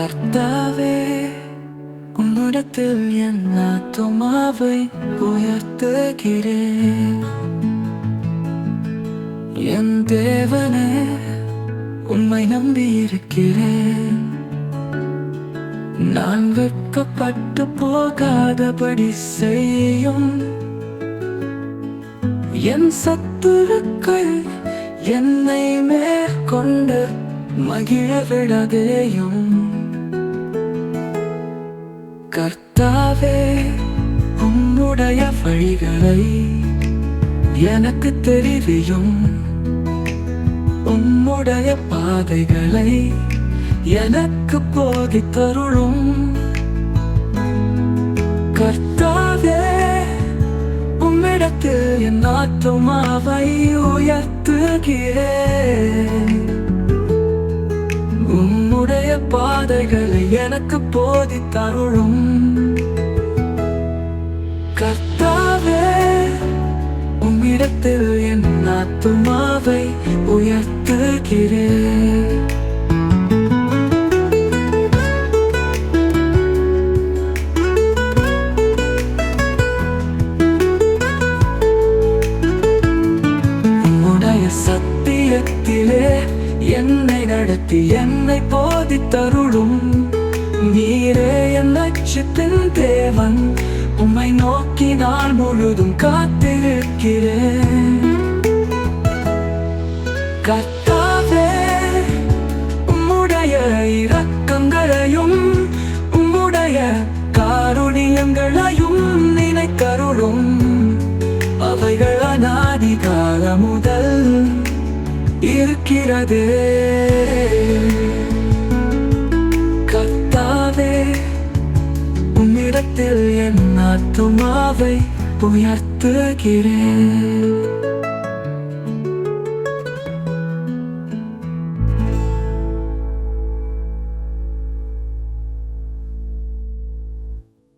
கர்த்தாவே உன்னிடத்தில் என் ஆத்துமாவை உயர்த்துகிறேன் என் தேவனே உண்மை நம்பி இருக்கிறேன் நான் வெட்கப்பட்டு போகாதபடி செய்யும் என் சத்துருக்கள் என்னை மேற்கொண்டு மகிழ விடாதேயும் கர்த்தாவே உன்னுடைய வழிகளை எனக்கு தெரிவியும். உன்னுடைய பாதைகளை எனக்கு போதி தருளும் கர்த்தாவே உம்மிடத்தில் என் ஆத்துமாவை உயர்த்துகிறேன். பாதைகளை எனக்கு போதி தருளும் கர்த்தாவே உம்மிடத்தில் என் ஆத்துமாவை உயர்த்துகிறேன். உம்முடைய சத்தியத்திலே என்னை நடத்தி என்னை போதித்தருளும். நீரே என் லட்சத்தின் தேவன். உம்மை நோக்கி நான் முழுதும் காத்திருக்கிறேன். கத்தாவே உம்முடைய இரக்கங்களையும் உம்முடைய காருணியங்களையும் நினைக்கருளும் அவைகள் அநாதி கால முதல் இருக்கிறது. கத்தாவே உன்னிடத்தில் என் ஆத்துமாவை உயர்த்துகிறேன்.